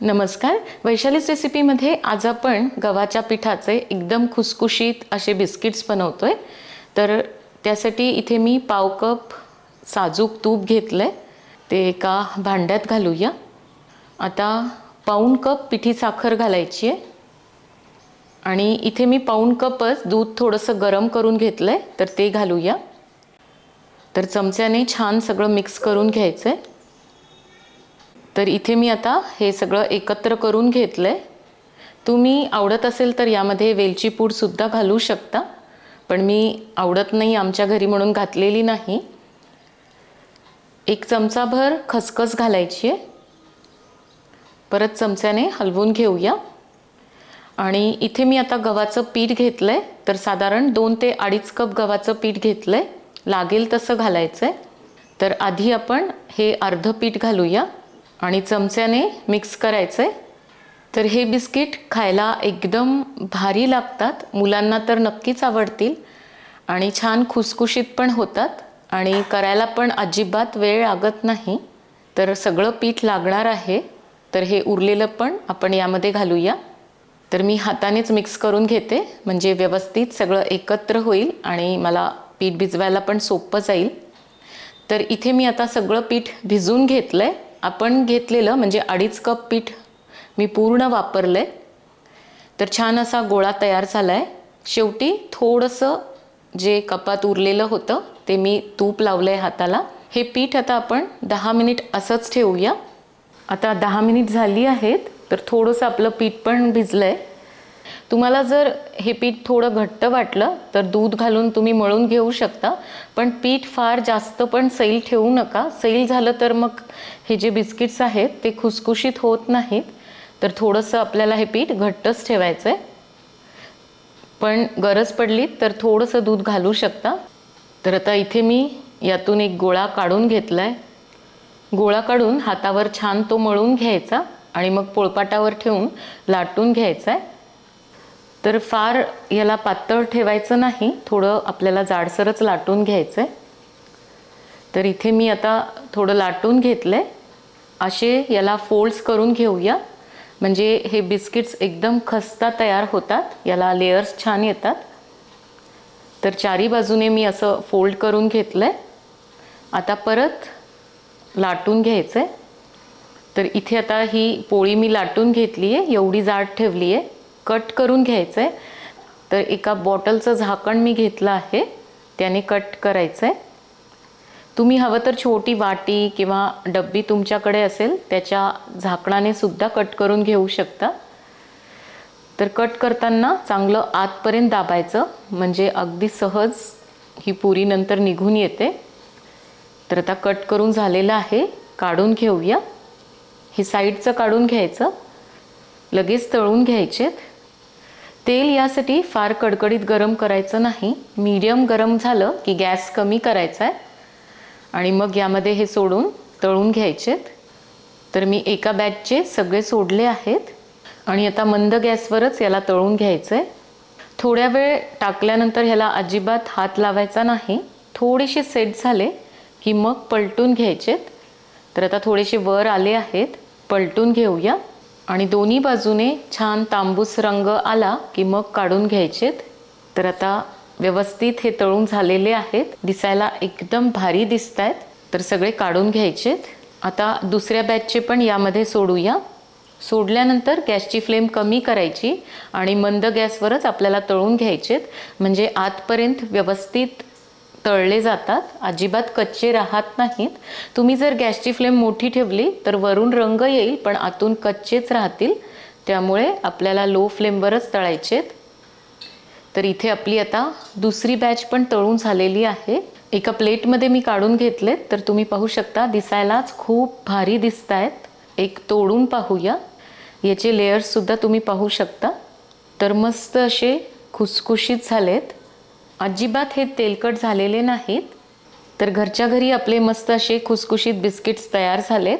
नमस्कार. वैशालीच रेसिपीमध्ये आज आपण गव्हाच्या पिठाचे एकदम खुसखुशीत असे बिस्किट्स बनवतो आहे तर त्यासाठी इथे मी पाव कप साजूक तूप घेतलं आहे ते एका भांड्यात घालूया. आता पाऊण कप पिठी साखर घालायची आहे. आणि इथे मी पाऊण कपच दूध थोडंसं गरम करून घेतलं आहे तर ते घालूया. तर चमच्याने छान सगळं मिक्स करून घ्यायचं आहे तर इथे मी आता हे सगळं एकत्र करून घेतलं आहे तुम्ही आवडत असेल तर यामध्ये वेलची पूडसुद्धा घालू शकता पण मी आवडत नाही आमच्या घरी म्हणून घातलेली नाही. एक चमचाभर खसखस घालायची आहे. परत चमच्याने हलवून घेऊया. आणि इथे मी आता गव्हाचं पीठ घेतलं आहे तर साधारण दोन ते अडीच कप गव्हाचं पीठ घेतलं आहे लागेल तसं घालायचं आहे तर आधी आपण हे अर्ध पीठ घालूया. आणि चमच्याने मिक्स करायचं आहे तर हे बिस्किट खायला एकदम भारी लागतात. मुलांना तर नक्कीच आवडतील. आणि छान खुसखुशीत पण होतात. आणि करायला पण अजिबात वेळ लागत नाही. तर सगळं पीठ लागणार आहे. तर हे उरलेलं पण आपण यामध्ये घालूया. तर मी हातानेच मिक्स करून घेते. म्हणजे व्यवस्थित सगळं एकत्र होईल आणि मला पीठ भिजवायला पण सोपं जाईल. तर इथे मी आता सगळं पीठ भिजून घेतलं आहे आपण घेतलेलं म्हणजे अडीच कप पीठ मी पूर्ण वापरलं आहे तर छान असा गोळा तयार झाला आहे शेवटी थोडंसं जे कपात उरलेलं होतं ते मी तूप लावलं आहे हाताला. हे पीठ आता आपण दहा मिनिट असंच ठेवूया. आता दहा मिनिट झाली आहेत तर थोडंसं आपलं पीठ पण भिजलं आहे तुम्हाला जर हे पीठ थोडं घट्ट वाटलं तर दूध घालून तुम्ही मळून घेऊ शकता. पण पीठ फार जास्त पण सैल ठेवू नका. सैल झालं तर मग हे जे बिस्किट्स आहेत ते खुसखुशीत होत नाहीत. तर थोडंसं आपल्याला हे पीठ घट्टच ठेवायचं आहे पण गरज पडली तर थोडंसं दूध घालू शकता. तर आता इथे मी यातून एक गोळा काढून घेतला आहे गोळा काढून हातावर छान तो मळून घ्यायचा आणि मग पोळपाटावर ठेवून लाटून घ्यायचा आहे तर फार याला पातळ ठेवायचं नाही थोडं आपल्याला जाडसरच लाटून घ्यायचं आहे तर इथे मी आता थोडं लाटून घेतलं आहे असे याला फोल्ड्स करून घेऊया. म्हणजे हे बिस्किट्स एकदम खस्ता तयार होतात याला लेयर्स छान येतात. तर चारी बाजूने मी असं फोल्ड करून घेतलं आहे आता परत लाटून घ्यायचं आहे तर इथे आता ही पोळी मी लाटून घेतली आहे एवढी जाड ठेवली आहे कट करून घ्यायचं आहे तर एका बॉटलचं झाकण मी घेतलं आहे. त्याने कट करायचं आहे तुम्ही हवं तर छोटी वाटी किंवा डब्बी तुमच्याकडे असेल त्याच्या झाकणाने सुद्धा कट करून घेऊ शकता. तर कट करताना चांगलं आतपर्यंत दाबायचं म्हणजे अगदी सहज ही पुरी नंतर निघून येते. तर आता कट करून झालेलं आहे काढून घेऊया. हे साईडचं काढून घ्यायचं. लगेच तळून घ्यायचेत. तेल यासाठी फार कडकडीत गरम करायचं नाही. मीडियम गरम झालं की गॅस कमी करायचा आहे. आणि मग यामध्ये हे सोडून तळून घ्यायचेत. तर मी एका बॅचचे सगळे सोडले आहेत. आणि आता मंद गॅसवरच याला तळून घ्यायचं आहे थोड्या वेळ टाकल्यानंतर ह्याला अजिबात हात लावायचा नाही. थोडेसे सेट झाले की मग पलटून घ्यायचेत. तर आता थोडेसे वर आले आहेत. पलटून घेऊया. आणि दोन्ही बाजूने छान तांबूस रंग आला की मग काढून घ्यायचेत. तर आता व्यवस्थित हे तळून झालेले आहेत. दिसायला एकदम भारी दिसत आहेत तर सगळे काढून घ्यायचेत. आता दुसऱ्या बॅचचे पण यामध्ये सोडूया. सोडल्यानंतर गॅसची फ्लेम कमी करायची आणि मंद गॅसवरच आपल्याला तळून घ्यायचेत. म्हणजे आतपर्यंत व्यवस्थित तळले जातात. अजिबात कच्चे राहत नाहीत. तुम्ही जर गॅसची फ्लेम मोठी ठेवली तर वरून रंग येईल पण आतून कच्चेच राहतील. त्यामुळे आपल्याला लो फ्लेमवरच तळायचेत तर इथे आपली आता दुसरी बॅच पण तळून झालेली आहे. एका प्लेटमध्ये मी काढून घेतलेत तर तुम्ही पाहू शकता दिसायलाच खूप भारी दिसत आहेत एक तोडून पाहूया. याचे लेयर्ससुद्धा तुम्ही पाहू शकता. तर मस्त असे खुसखुशीत झालेत. अजिबात हे तेलकट झालेले नाहीत. तर घरच्या घरी आपले मस्त असे खुसखुशीत बिस्किट्स तयार झालेत.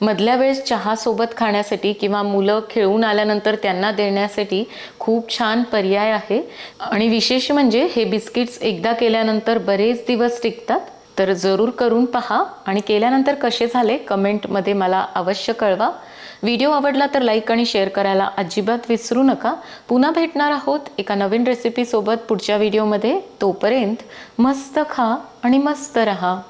मधल्या वेळेस चहासोबत खाण्यासाठी किंवा मुलं खेळून आल्यानंतर त्यांना देण्यासाठी खूप छान पर्याय आहे. आणि विशेष म्हणजे हे बिस्किट्स एकदा केल्यानंतर बरेच दिवस टिकतात. तर जरूर करून पहा. आणि केल्यानंतर कसे झाले? कमेंटमध्ये मला अवश्य कळवा. व्हिडिओ आवडला तर लाईक आणि शेअर करायला अजिबात विसरू नका. पुन्हा भेटणार आहोत एका नवीन रेसिपीसोबत पुढच्या व्हिडिओमध्ये. तोपर्यंत मस्त खा आणि मस्त रहा.